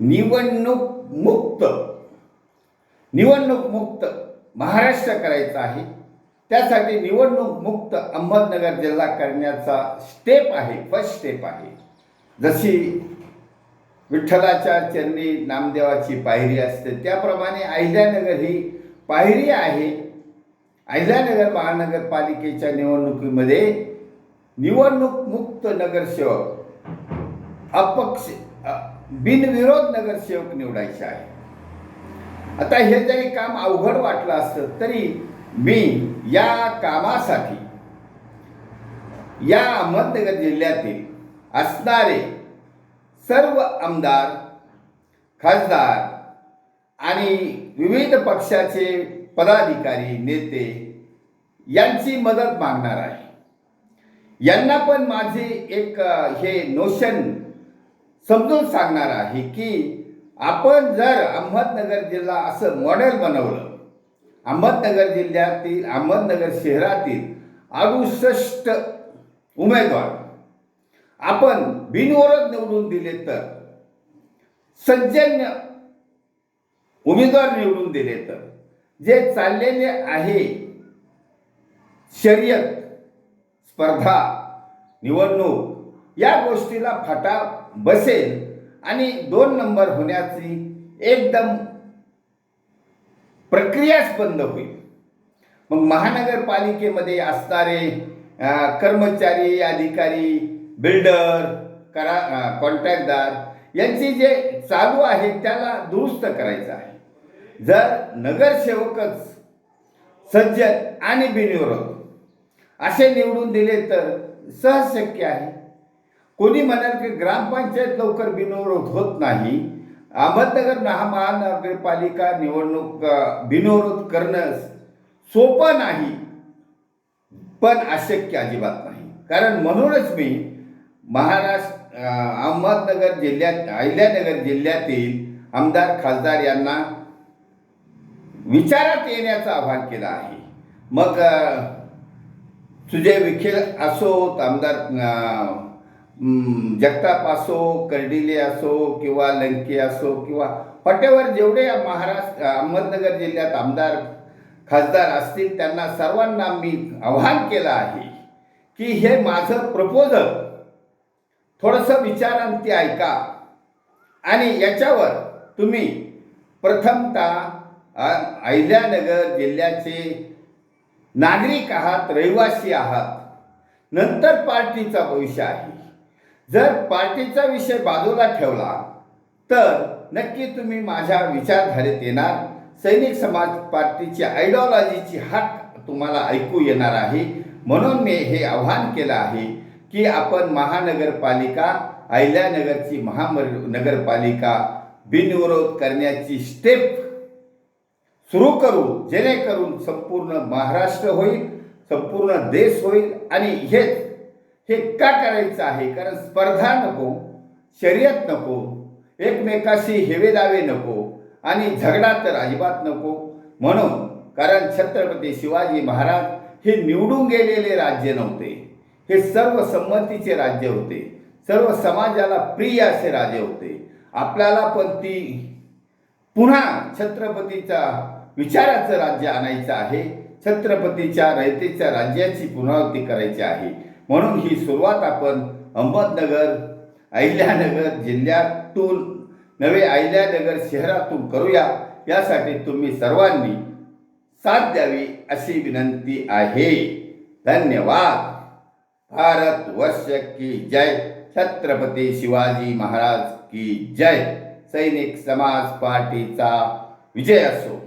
निवडणूक मुक्त. निवडणूक मुक्त महाराष्ट्र करायचा आहे. त्यासाठी निवडणूक मुक्त अहमदनगर जिल्हा करण्याचा स्टेप आहे फर्स्ट स्टेप आहे. जशी विठ्ठलाच्या चरणी नामदेवाची पायरी असते त्याप्रमाणे अहिल्यानगर ही पायरी आहे. अहिल्यानगर महानगरपालिकेच्या निवडणुकीमध्ये निवडणूक मुक्त नगरसेवक अपक्ष बिनविरोध नगरसेवक निवडायचे आहे. आता हे जरी काम अवघड वाटलं असतं तरी मी या कामासाठी या अहमदनगर जिल्ह्यातील असणारे सर्व आमदार खासदार आणि विविध पक्षाचे पदाधिकारी नेते यांची मदत मागणार आहे. यांना पण माझे एक हे नोशन समजून सांगणार आहे की आपण जर अहमदनगर जिल्हा असं मॉडेल बनवलं अहमदनगर जिल्ह्यातील अहमदनगर शहरातील अडुसष्ट उमेदवार आपण बिनविरोध निवडून दिले तर सज्जन्य उमेदवार निवडून दिले तर जे चाललेले आहे शर्यत स्पर्धा निवडणूक या गोष्टीला फाटा बसेल आणि दोन नंबर होण्याची एकदम प्रक्रियाच बंद होईल. मग महानगरपालिकेमध्ये असणारे कर्मचारी अधिकारी बिल्डर करा कॉन्ट्रॅक्टदार यांची जे चालू आहे त्याला दुरुस्त करायचं आहे. जर नगरसेवकच सज्जन आणि बिनविरोध असे निवडून दिले तर सहज शक्य आहे. कोणी म्हणाल की ग्रामपंचायत लवकर बिनविरोध होत नाही अहमदनगर महानगरपालिका निवडणूक बिनविरोध करणं सोपं नाही पण अशक्य अजिबात नाही. कारण म्हणूनच मी महाराष्ट्र अहमदनगर जिल्ह्यात अहिल्यानगर जिल्ह्यातील आमदार खासदार यांना विचारात येण्याचं आवाहन केलं आहे. मग सुजय विखे असोत आमदार जगताप असो कर्डिले असो किंवा लंके असो किंवा पट्ट्यावर जेवढे महाराष्ट्र अहमदनगर जिल्ह्यात आमदार खासदार असतील त्यांना सर्वांना मी आवाहन केलं आहे की हे माझं प्रपोजल थोडंसं विचारांती ऐका. आणि याच्यावर तुम्ही प्रथमतः अहिल्यानगर जिल्ह्याचे नागरिक आहात रहिवासी आहात. नंतर पार्टीचा भविष्य आहे. जर पार्टीचा विषय बाजूला ठेवला तर नक्की तुम्ही माझ्या विचारधारेत येणार. सैनिक समाज पार्टीची आयडिओलॉजीची हाक तुम्हाला ऐकू येणार आहे. म्हणून मी हे आव्हान केलं आहे की आपण महानगरपालिका अहिल्यानगरची महामर नगरपालिका बिनविरोध करण्याची स्टेप सुरू करू जेणेकरून संपूर्ण महाराष्ट्र होईल संपूर्ण देश होईल आणि हेच हे का करायचं आहे कारण स्पर्धा नको शर्यत नको एकमेकाशी हेवेदावे नको आणि झगडा तर अजिबात नको. म्हणून कारण छत्रपती शिवाजी महाराज हे निवडून गेलेले राज्य नव्हते. हे सर्व संमतीचे राज्य होते. सर्व समाजाला प्रिय असे राजे होते. आपल्याला पण ती पुन्हा छत्रपतीचा विचाराचं राज्य आणायचं आहे. छत्रपतीच्या रयतेच्या राज्याची पुनरावृत्ती करायची आहे. म्हणून ही सुरुवात आपण अहमदनगर अहिल्यानगर जिल्ह्यातून नवे अहिल्यानगर शहरातून करूया. यासाठी तुम्ही सर्वांनी साथ द्यावी अशी विनंती आहे. धन्यवाद. भारत वर्ष की जय. छत्रपती शिवाजी महाराज की जय. सैनिक समाज पार्टीचा विजय असो.